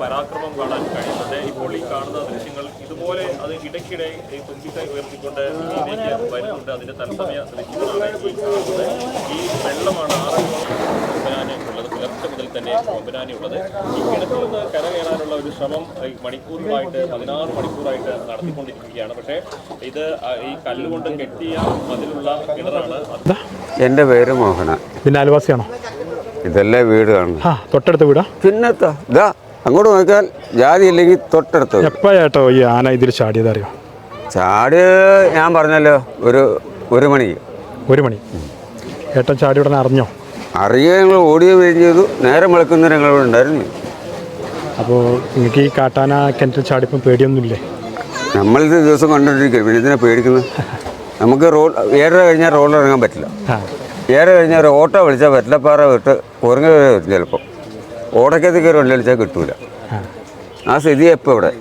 പരാക്രമം കാണാൻ കഴിയുന്നത് ഇപ്പോൾ ഈ കാണുന്ന ദൃശ്യങ്ങൾ ഇതുപോലെ അത് ഇടയ്ക്കിടെ ഈ തുമ്പിക്കൈ ഉയർത്തിക്കൊണ്ട് ഇതിലേക്ക് വരുന്നുണ്ട്. അതിന്റെ തത്സമയ ദൃശ്യങ്ങളാണ് ഈ കാണുന്നത്. ഈ വെള്ളമാണ് ആറ് കൊമ്പനാനെ ഉള്ളത്. പുലർച്ചെ മുതൽ തന്നെ കൊമ്പനാനിയുള്ളത് ഈ കിണറ്റിൽ നിന്ന് കരകയറാനുള്ള ഒരു ശ്രമം ഈ മണിക്കൂറുകളായിട്ട് പതിനാറ് മണിക്കൂറായിട്ട് നടത്തിക്കൊണ്ടിരിക്കുകയാണ്. പക്ഷേ ഇത് ഈ കല്ലുകൊണ്ട് കെട്ടിയ മതിലുള്ള കിണറാണ് എന്റെ എന്റെ പേര് മോഹന. പിന്നെ അയൽവാസിയാണോ? ഇതല്ലേ വീട് കാണുന്നത്? തൊട്ടടുത്ത വീടാ? പിന്നെ ഇതാ അങ്ങോട്ട് നോക്കിയാൽ ജാതി ഇല്ലെങ്കിൽ തൊട്ടടുത്ത് എപ്പോഴായിട്ടോ ഈ ആന ഇതിൽ ചാടിയത് അറിയോ ചാടി ഞാൻ പറഞ്ഞല്ലോ ഒരു ഒരു മണി. ഒരു മണി. ഏട്ടൻ ചാടി ഉടനെ അറിഞ്ഞോ? അറിയുക ഞങ്ങൾ ഓടിയ വരികയും ചെയ്തു. നേരം വിളക്കുന്ന ഞങ്ങൾ ഇവിടെ ഉണ്ടായിരുന്നു. അപ്പോൾ നിങ്ങൾക്ക് ഈ കാട്ടാന കിണറ്റിൽ ചാടിപ്പം പേടിയൊന്നുമില്ലേ? നമ്മളിത് ദിവസം കണ്ടുകൊണ്ടിരിക്കുക പിന്നെ ഇതിനെ പേടിക്കുന്നത് നമുക്ക് റോഡ് ഏഴര കഴിഞ്ഞാൽ റോഡിൽ ഇറങ്ങാൻ പറ്റില്ല. ഏറെ ഏഴര കഴിഞ്ഞാൽ ഒരു ഓട്ടോ വിളിച്ചാൽ വെറ്റലപ്പാറ വിട്ട് കുരങ്ങ വരും ചിലപ്പോൾ ഓടക്കത്ത് കയറി വണ്ടി വിളിച്ചാൽ കിട്ടൂല. ആ. സ്ഥിതി എപ്പോൾ ഇവിടെ?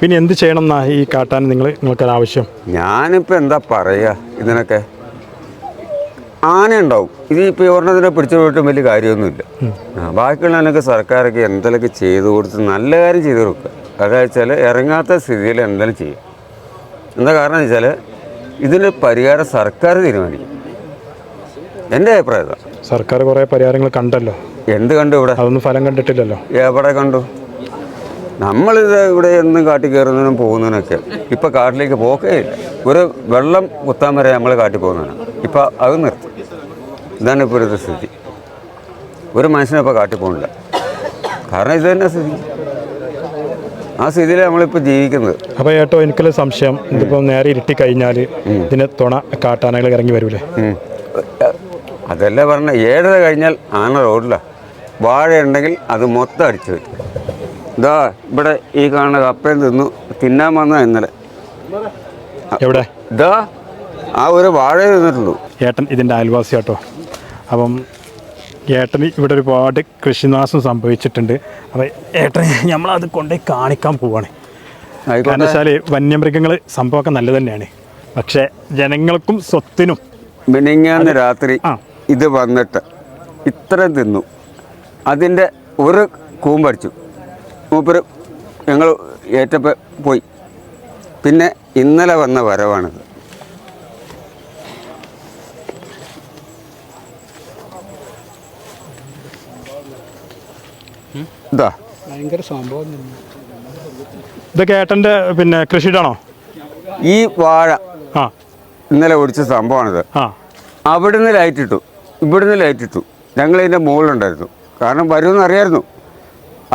പിന്നെ എന്ത് ചെയ്യണം എന്നാ ഈ കാട്ടാൻ നിങ്ങൾ നിങ്ങൾക്ക് ആവശ്യം? ഞാനിപ്പോൾ എന്താ പറയുക ഇതിനൊക്കെ? ആന ഉണ്ടാവും ഇത് ഇപ്പോൾ ഒരെണ്ണത്തിനെ പിടിച്ചു പോയിട്ടും വലിയ കാര്യമൊന്നുമില്ല. ബാക്കിയുള്ള ബാക്കിയുള്ളതിനൊക്കെ സർക്കാരൊക്കെ എന്തെങ്കിലുമൊക്കെ ചെയ്തു കൊടുത്ത് നല്ല കാര്യം ചെയ്തു കൊടുക്കുക. അതായത് വെച്ചാൽ ഇറങ്ങാത്ത സ്ഥിതിയിൽ എന്തെങ്കിലും ചെയ്യും. എന്താ കാരണം വെച്ചാൽ ഇതിന് പരിഹാരം സർക്കാർ തീരുമാനിക്കും. എന്റെ അഭിപ്രായം സർക്കാർ കുറേ പരിഹാരങ്ങൾ കണ്ടല്ലോ. എന്ത് കണ്ടു ഇവിടെ? അതൊന്നും ഫലം കണ്ടിട്ടില്ലല്ലോ. എവിടെ കണ്ടു? നമ്മളിത് ഇവിടെ എന്നും കാട്ടി കയറുന്നതിനും പോകുന്നതിനൊക്കെ. ഇപ്പം കാട്ടിലേക്ക് പോക്കേ ഇല്ല. ഒരു വെള്ളം കുത്താൻ വരെ നമ്മൾ കാട്ടി പോകുന്നതാണ്. ഇപ്പം അത് നിർത്തി. ഇതാണ് ഇപ്പോൾ ഒരു സ്ഥിതി. ഒരു മനുഷ്യനും ഇപ്പോൾ കാട്ടിൽ പോകുന്നില്ല. കാരണം ഇത് തന്നെ സ്ഥിതി. ആ സ്ഥിതിയിൽ നമ്മളിപ്പോൾ ജീവിക്കുന്നത്. അപ്പോൾ ഏട്ടോ എനിക്കൊരു സംശയം. ഇതിപ്പോൾ നേരെ ഇരുട്ടി കഴിഞ്ഞാൽ ഇതിനെ തുണ കാട്ടാനകൾ ഇറങ്ങി വരൂലേ? അതല്ല അതല്ലേ പറഞ്ഞ ഏഴര കഴിഞ്ഞാൽ ആന റോഡിലാണ് വാഴ ഉണ്ടെങ്കിൽ അത് മൊത്തം അടിച്ചു വരും. ഇതാ ഇവിടെ ഈ കാണുന്ന കപ്പയും തിന്നു തിന്നാൻ വന്ന ഇന്നലെ. എവിടെ? ഇതാ ആ ഒരു വാഴ തിന്നിട്ടുള്ളൂ ഏട്ടൻ ഇതിന്റെ അയൽവാസി കേട്ടോ. അപ്പം ഏട്ടന് ഇവിടെ ഒരുപാട് കൃഷിനാശം സംഭവിച്ചിട്ടുണ്ട്. അപ്പം ഏട്ടൻ നമ്മളത് കൊണ്ടുപോയി കാണിക്കാൻ പോവാണ്. കാരണം വെച്ചാൽ വന്യമൃഗങ്ങൾ സംഭവമൊക്കെ നല്ലത് തന്നെയാണ്. പക്ഷേ ജനങ്ങൾക്കും സ്വത്തിനും മിനിങ്ങാന്ന് രാത്രി ഇത് വന്നിട്ട് ഇത്രയും തിന്നു. അതിന്റെ ഒരു കൂമ്പടിച്ചു മൂപ്പര് ഞങ്ങൾ ഏറ്റപ്പോൾ പോയി. പിന്നെ ഇന്നലെ വന്ന വരവാണിത്. ഇതാ. ഇതൊക്കെ ഏട്ടന്റെ പിന്നെ കൃഷിയിടാണോ ഈ വാഴ ആ. ഇന്നലെ ഒടിച്ച സംഭവമാണിത്. ആ. അവിടുന്ന് ലൈറ്റ് ഇട്ടു. ഇവിടുന്ന് ലൈറ്റ് ഇട്ടു. ഞങ്ങൾ ഇതിന്റെ മുകളിലുണ്ടായിരുന്നു. കാരണം വരുമെന്ന് അറിയായിരുന്നു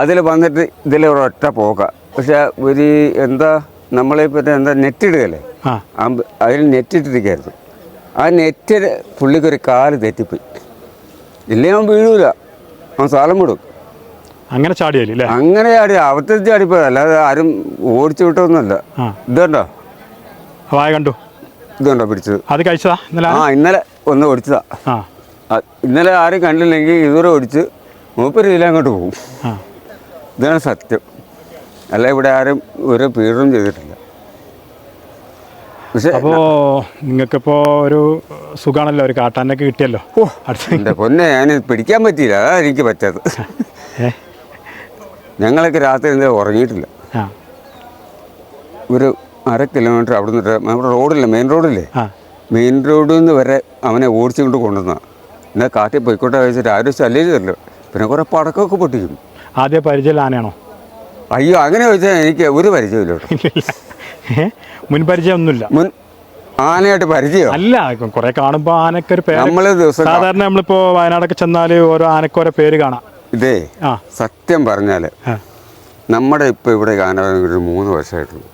അതിൽ വന്നിട്ട് ഇതിൽ ഒരൊറ്റ പോക്ക. പക്ഷെ ഒരു എന്താ നമ്മളെ പറ്റി എന്താ നെറ്റിടുകയല്ലേ? അതിൽ നെറ്റ് ഇട്ടിരിക്കുകയായിരുന്നു ആ നെറ്റിൽ പുള്ളിക്കൊരു കാൽ തെറ്റിപ്പോയി. ഇല്ലേ അവൻ വീഴൂല. അവൻ സ്ഥലം വിടും. അങ്ങനെ ചാടിയല്ലേ അങ്ങനെ ചാടി അവിടുത്തെ ചാടിപ്പോയത് അല്ലാതെ ആരും ഓടിച്ചു വിട്ടൊന്നുമല്ല ഇതുണ്ടോ വായ കണ്ടു. ഇതുണ്ടോ പിടിച്ചത്? അത് കഴിച്ചതാ ഇന്നലെ? ആ ഇന്നലെ ഒന്ന് ഓടിച്ചതാ. ഇന്നലെ ആരും കണ്ടില്ലെങ്കിൽ ഇതുവരെ ഓടിച്ച് മൂപ്പര് അങ്ങോട്ട് പോകും ഇതാണ് സത്യം. അല്ല ഇവിടെ ആരും ഒരു പീഡനം ചെയ്തിട്ടില്ല. പക്ഷെ അപ്പോൾ നിങ്ങൾക്കിപ്പോൾ ഒരു സുഖാണല്ലോ? ഒരു കാട്ടാനൊക്കെ കിട്ടിയല്ലോ? എന്റെ പൊന്നെ ഞാൻ പിടിക്കാൻ പറ്റിയില്ല. അതാണ് എനിക്ക് പറ്റാത്തത്. ഞങ്ങളൊക്കെ രാത്രി എന്താ ഉറങ്ങിയിട്ടില്ല. ഒരു അര കിലോമീറ്റർ അവിടെ നിന്ന് നമ്മുടെ റോഡില്ല മെയിൻ റോഡില്ലേ? മെയിൻ റോഡിൽ നിന്ന് വരെ അവനെ ഓടിച്ചുകൊണ്ട് കൊണ്ടുവന്ന. എന്നാൽ കാട്ടിൽ പോയിക്കോട്ടെ വെച്ചിട്ട് ആരും ശല്യം ചെയ്തില്ല പിന്നെ കുറേ പടക്കമൊക്കെ പൊട്ടിക്കും ആദ്യ പരിചയം ആനയാണോ അയ്യോ അങ്ങനെ ചോദിച്ചാൽ എനിക്ക് ഒരു പരിചയമില്ല കേട്ടോ ഏ? മുൻപരിചയം ഒന്നുമില്ല മുൻ ആനയായിട്ട് പരിചയം. അല്ല കുറെ കാണുമ്പോ ആനക്കൊരു പേര് നമ്മൾ ദിവസം സാധാരണ നമ്മളിപ്പോ വയനാടൊക്കെ ചെന്നാൽ ഓരോ ആനക്ക് ഓരോ പേര് കാണാം. ഇതേ സത്യം പറഞ്ഞാൽ ആ. നമ്മുടെ ഇപ്പൊ ഇവിടെ ആന ഒരു മൂന്ന് വർഷമായിട്ടുള്ളൂ.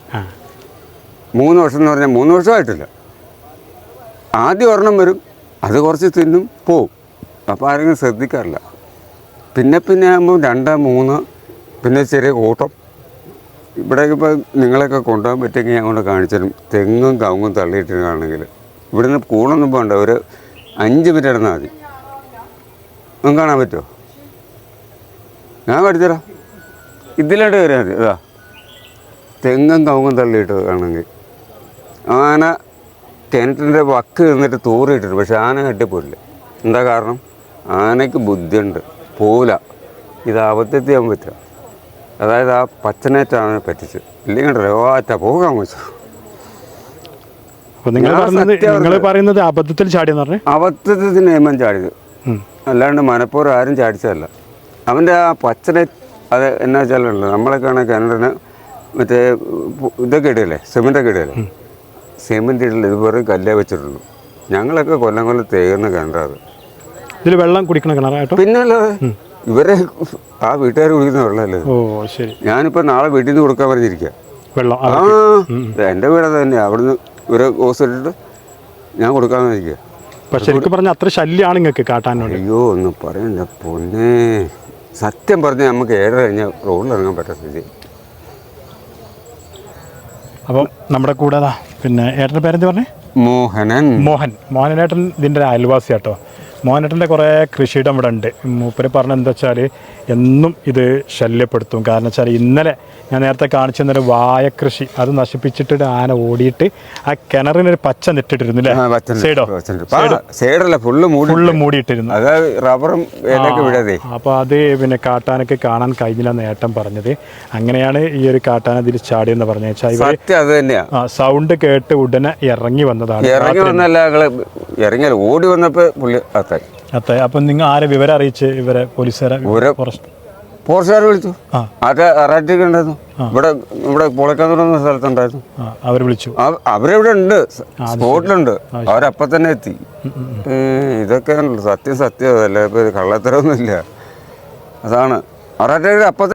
മൂന്ന് വർഷം എന്ന് പറഞ്ഞാൽ മൂന്ന് വർഷമായിട്ടില്ല. ആദ്യം ഒരെണ്ണം വരും അത് കുറച്ച് തിന്നും പോവും. അപ്പോൾ ആരെങ്കിലും ശ്രദ്ധിക്കാറില്ല. പിന്നെ പിന്നെ ആകുമ്പോൾ രണ്ട് മൂന്ന് പിന്നെ ചെറിയ കൂട്ടം. ഇവിടെ ഇപ്പോൾ നിങ്ങളൊക്കെ കൊണ്ടുപോകാൻ പറ്റുമെങ്കിൽ ഞാൻ കൊണ്ട് കാണിച്ചാലും തെങ്ങും കവുങ്ങും തള്ളിയിട്ടിരുന്നാണെങ്കിൽ ഇവിടുന്ന് കൂണൊന്നും പോകണ്ട. ഒരു അഞ്ച് മിനിറ്റ് ഇടുന്നാൽ മതി. നിങ്ങൾക്ക് കാണാൻ പറ്റുമോ? ഞാൻ പഠിച്ചരാം ഇതിലോട്ട് വരാൻ മതി. ഇതാ. തെങ്ങും കവുങ്ങും തള്ളിയിട്ട് കാണണമെങ്കിൽ ആന കിണറ്റിന്റെ വക്ക് നിന്നിട്ട് തൂറിയിട്ടിട്ടുണ്ട്. പക്ഷെ ആന കെട്ടിപ്പോയില്ല എന്താ കാരണം? ആനയ്ക്ക് ബുദ്ധിയുണ്ട്. പോവില്ല. ഇത് അബദ്ധത്തിൽ ചെയ്യാൻ പറ്റുക അതായത് ആ പച്ചനേറ്റാണ് പറ്റിച്ചത്. ഇല്ലെങ്കിൽ രോഗാറ്റ പോകാൻ വെച്ചു. നിങ്ങൾ പറയുന്നത് അബദ്ധത്തിൽ ചാടിയെന്ന് പറഞ്ഞു? അബദ്ധത്തിന് നിയമം ചാടിയത്. അല്ലാണ്ട് മനഃപൂർവം ആരും ചാടിച്ചതല്ല. അവന്റെ ആ പച്ചനെ അത് എന്നാ വെച്ചാലുണ്ടല്ലോ ആണെങ്കിൽ കിണറിന് മറ്റേ ഇതൊക്കെ ഇടയില്ലേ സിമെന്റൊക്കെ ഇടയില്ലേ? സിമെന്റ് ഇടില്ല ഇത് വെറും കല്ലേ വെച്ചിട്ടുള്ളൂ ഞങ്ങളൊക്കെ കൊല്ലം കൊല്ലം തേകുന്ന കിണറാത് ഇതിൽ വെള്ളം കുടിക്കണ കിണറായിട്ടോ? പിന്നെ ഇവരെ ആ വീട്ടുകാർ കുടിക്കുന്ന വെള്ളമല്ലേ ഓ ശരി. ഞാനിപ്പോൾ നാളെ വീട്ടിൽ നിന്ന് കൊടുക്കാൻ പറഞ്ഞിരിക്കുക വെള്ളം ആ എന്റെ വീട് തന്നെ. അവിടുന്ന് ഇവരെ ഇട്ടിട്ട് ഞാൻ കൊടുക്കാൻ ഇരിക്കുക പക്ഷെ ശരിക്കും പറഞ്ഞാൽ അത്ര ശല്യമാണ് നിങ്ങൾക്ക് കാട്ടാനോട്. അയ്യോ ഒന്ന് പറയണ്ട പൊന്നെ. സത്യം പറഞ്ഞാൽ നമുക്ക് ഏഴര കഴിഞ്ഞ റോഡിൽ ഇറങ്ങാൻ പറ്റത്തില്ല അപ്പം നമ്മുടെ കൂടെടാ പിന്നെ ഏട്ടന്റെ പേരെന്ത് പറഞ്ഞേ? മോഹനൻ. മോഹൻ. മോഹനേട്ടൻ ഇതിന്റെ അയൽവാസി കേട്ടോ മോഹനേട്ടന്റെ കുറേ കൃഷിയിടം ഇവിടെ ഉണ്ട്. മൂപ്പര് പറഞ്ഞ എന്താ വെച്ചാൽ എന്നും ഇത് ശല്യപ്പെടുത്തും. കാരണം വെച്ചാൽ ഇന്നലെ ഞാൻ നേരത്തെ കാണിച്ചു തന്നൊരു വായ കൃഷി അത് നശിപ്പിച്ചിട്ട് ആന ഓടിയിട്ട് ആ കിണറിനൊരു പച്ച നെറ്റിട്ടിരുന്നു അല്ലേ സൈഡോ? സൈഡല്ല ഫുള്ള് മൂടി ഫുള്ള് മൂടിയിട്ടിരുന്നു. അത് റബ്ബറും അപ്പോൾ അത് പിന്നെ കാട്ടാനൊക്കെ കാണാൻ കഴിഞ്ഞില്ല നേട്ടം പറഞ്ഞത്. അങ്ങനെയാണ് ഈ ഒരു കാട്ടാന ഇതിൽ ചാടിയെന്ന് പറഞ്ഞു വെച്ചാൽ സൗണ്ട് കേട്ട് ഉടനെ ഇറങ്ങി വന്നതാണ്. ഇറങ്ങി വന്നല്ല ഇറങ്ങിയാൽ ഓടി വന്നപ്പോൾ പുള്ളി അത്തായി അത്തായി അപ്പം നിങ്ങൾ ആരെ വിവരം അറിയിച്ച് ഇവരെ പോലീസുകാരെ പോർച്ചുകാർ വിളിച്ചു. അത് അറാറ്റിക്ക് ഉണ്ടായിരുന്നു. ഇവിടെ ഇവിടെ പൊളിക്കാൻ എന്ന സ്ഥലത്തുണ്ടായിരുന്നു അവർ വിളിച്ചു. അവ- അവരിവിടെ ഉണ്ട്. സ്പോട്ടിലുണ്ട്. അവരപ്പം തന്നെ എത്തി. ഇതൊക്കെ സത്യം സത്യം. അല്ല ഇപ്പൊ കള്ളത്തരമൊന്നുമില്ല. അതാണ്. അറാറ്റ അപ്പം